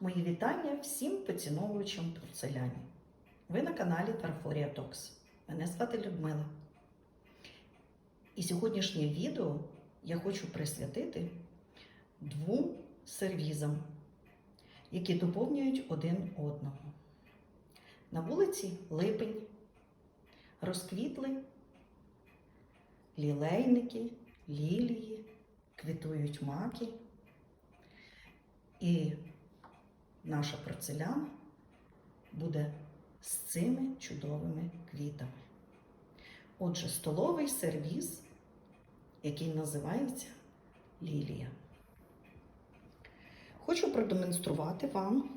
Мої вітання всім поціновувачам порцеляні. Ви на каналі Тарфорія Токс. Мене звати Людмила. І сьогоднішнє відео я хочу присвятити двом сервізам, які доповнюють один одного. На вулиці Липень розквітли лілейники, лілії, квітують маки. І наша порцеляна буде з цими чудовими квітами. Отже, столовий сервіз, який називається Лілія. Хочу продемонструвати вам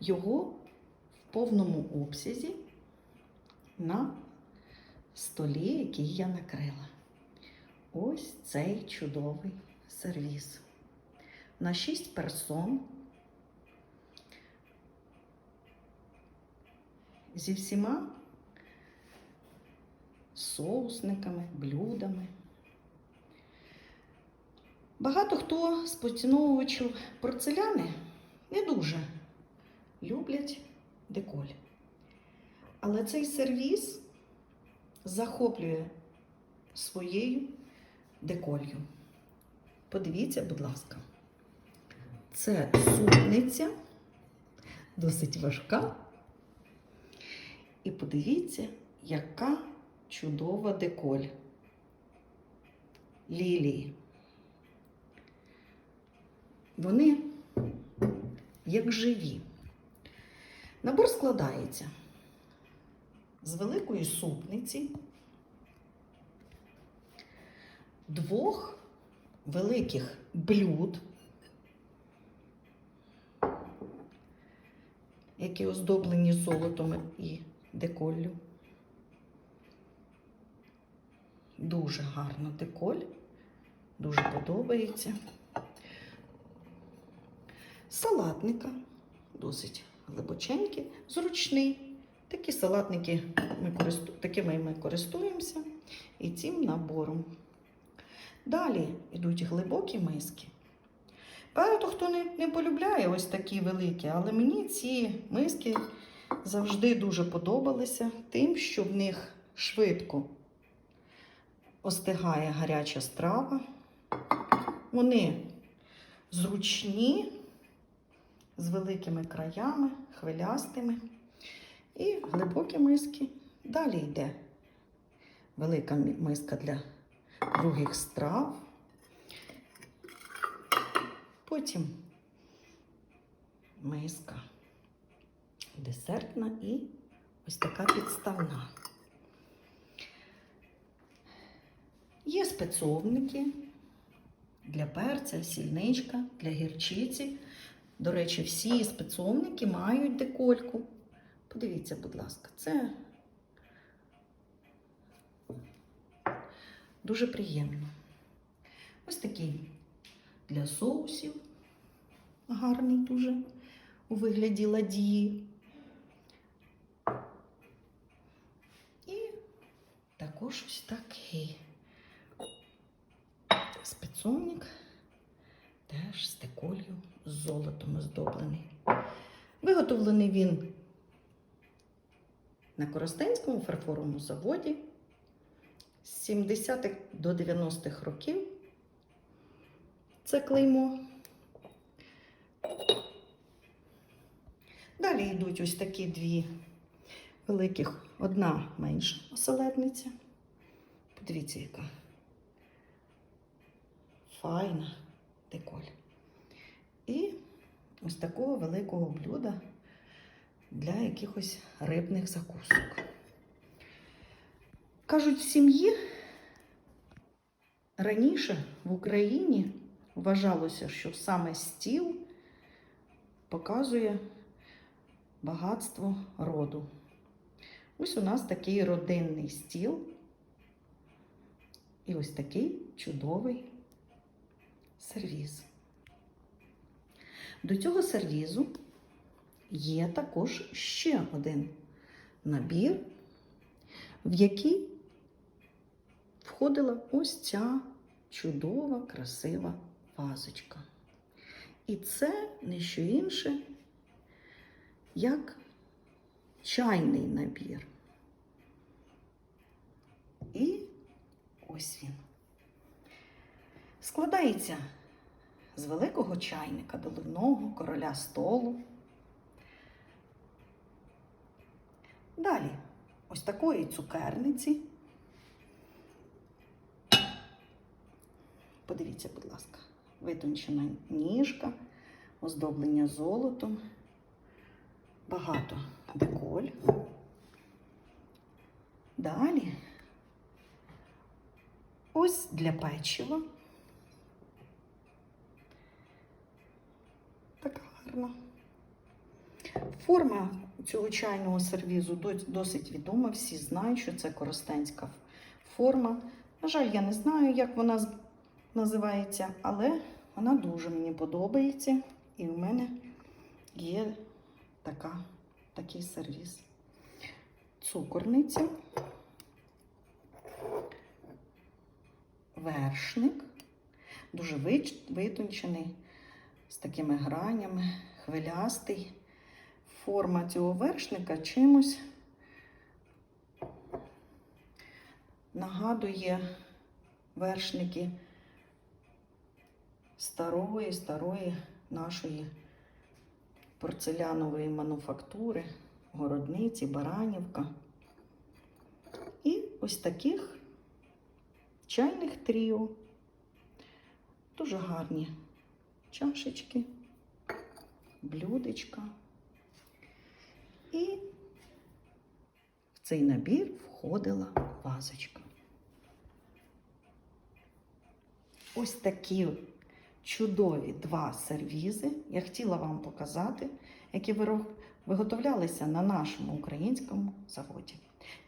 його в повному обсязі на столі, який я накрила. Ось цей чудовий сервіз. На 6 персон зі всіма соусниками, блюдами. Багато хто з поціновувачів порцеляни не дуже люблять деколь. Але цей сервіз захоплює своєю деколью. Подивіться, будь ласка, це супниця, досить важка. І подивіться, яка чудова деколь. Лілії. Вони як живі. Набор складається з великої супниці, двох великих блюд, які оздоблені золотом і деколлю. Дуже гарно деколь, дуже подобається. Салатника, досить глибоченький, зручний. Такі салатники ми користу... такими ми користуємося і цим набором. Далі йдуть глибокі миски. Багато хто не, не полюбляє ось такі великі, але мені ці миски завжди дуже подобалися тим, що в них швидко остигає гаряча страва. Вони зручні, з великими краями, хвилястими. І глибокі миски. Далі йде велика миска для других страв. Потім миска десертна і ось така підставна. Є спецовники для перця, сільничка, для гірчиці. До речі, всі спецовники мають декольку. Подивіться, будь ласка, це дуже приємно. Ось такий для соусів, гарний дуже у вигляді ладії. І також ось такий спецовник, теж з деколью з золотом оздоблений. Виготовлений він на Коростенському фарфоровому заводі з 70-х до 90-х років. Це клеймо. Далі йдуть ось такі дві великих, одна менша оселедниця. Подивіться, яка файна деколь. І ось такого великого блюда для якихось рибних закусок. Кажуть, в сім'ї раніше в Україні вважалося, що саме стіл показує багатство роду. Ось у нас такий родинний стіл. І ось такий чудовий сервіз. До цього сервізу є також ще один набір, в який входила ось ця чудова, красива вазочка. І це не що інше, як чайний набір. І ось він. Складається з великого чайника доливного короля столу. Далі ось такої цукерниці. Подивіться, будь ласка, витончена ніжка, оздоблення золотом, багато деколь. Далі ось для печива. Така гарна. Форма цього чайного сервізу досить відома. Всі знають, що це коростенська форма. На жаль, я не знаю, як вона називається, але вона дуже мені подобається. І в мене є така, такий сервіз. Цукорниця, вершник, дуже витончений, з такими гранями, хвилястий. Форма цього вершника чимось нагадує вершники старої, старої нашої порцелянової мануфактури, городниці, Баранівка. І ось таких чайних тріо. Дуже гарні чашечки, блюдечка. І в цей набір входила вазочка. Ось такі чудові два сервізи я хотіла вам показати, які виготовлялися на нашому українському заводі.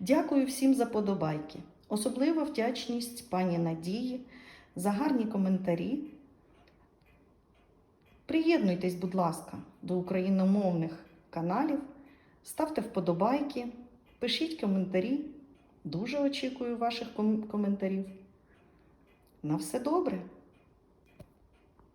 Дякую всім за подобайки. Особлива вдячність пані Надії за гарні коментарі. Приєднуйтесь, будь ласка, до україномовних каналів, ставте вподобайки, пишіть коментарі. Дуже очікую ваших коментарів. На все добре!